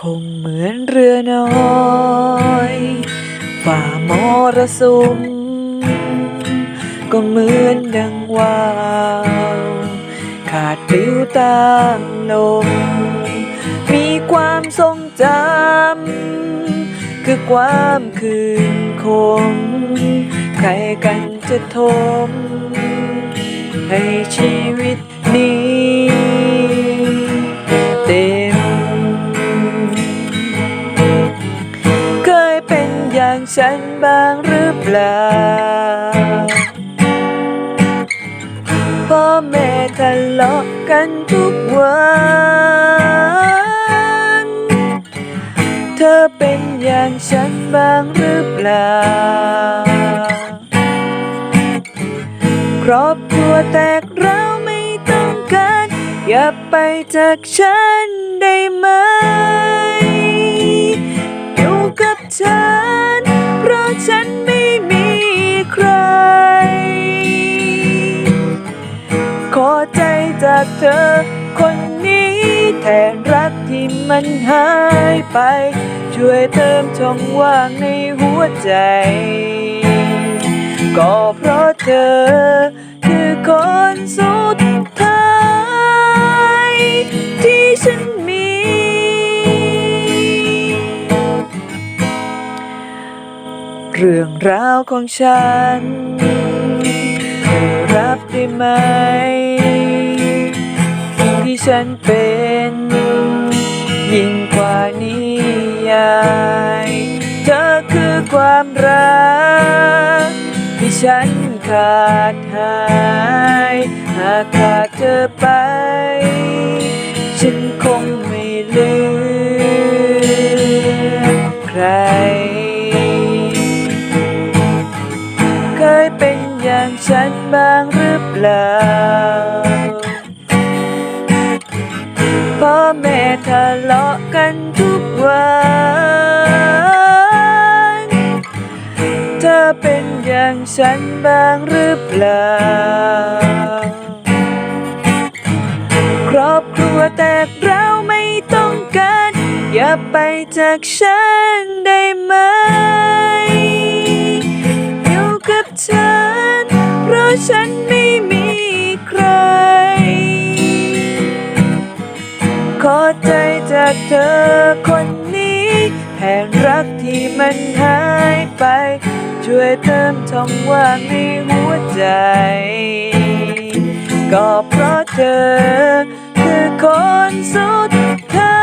คงเหมือนเรือน้อยฝ่ามรสุมก็เหมือนดังว่าวขาดปลิวตามลม มีความทรงจำคือความคืนคม ใครกันจะทม ให้ชีวิต ฉันบ้างหรือเปล่าพ่อแม่ทะเลาะกันทุกวัน เธอเป็นอย่างฉันบ้างหรือเปล่า ครอบครัวแตกเราไม่ต้องการ อย่าไปจากฉันได้ จากเธอ คนนี้แทนรักที่มันหายไป ช่วยเติมช่องว่างในหัวใจ ก็เพราะเธอ คือคนสุดท้าย ที่ฉันมี เรื่องราวของฉัน เธอรับได้ไหม ฉันเป็น ยิ่งกว่านิยายเธอคือความรัก ที่ฉันขาดหาย หากขาดเธอไป ฉันคงไม่เหลือใคร เคยเป็นอย่างฉันบ้างหรือเปล่า เลาะกันทุกวัน เธอเป็นอย่างฉันบ้างหรือเปล่า ครอบครัวแตกเราไม่ต้องการ อย่าไปจากฉันได้ เธอคนนี้แทนรักที่มันหายไป ช่วยเติมช่องว่างในหัวใจ ก็เพราะเธอ คือคนสุดท้า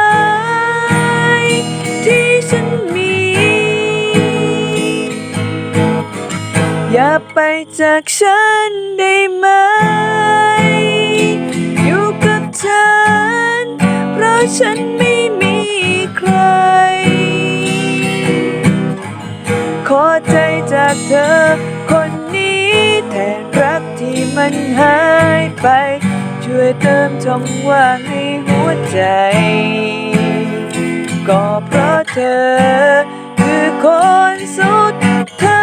ย ที่ฉันมี อย่าไปจากฉันได้ไหม อใจจากเธอ คนนี้แทนรักที่มันหายไป ช่วยเติมช่องว่างในหัวใจ ก็เพราะเธอ คือคนสุดท้าย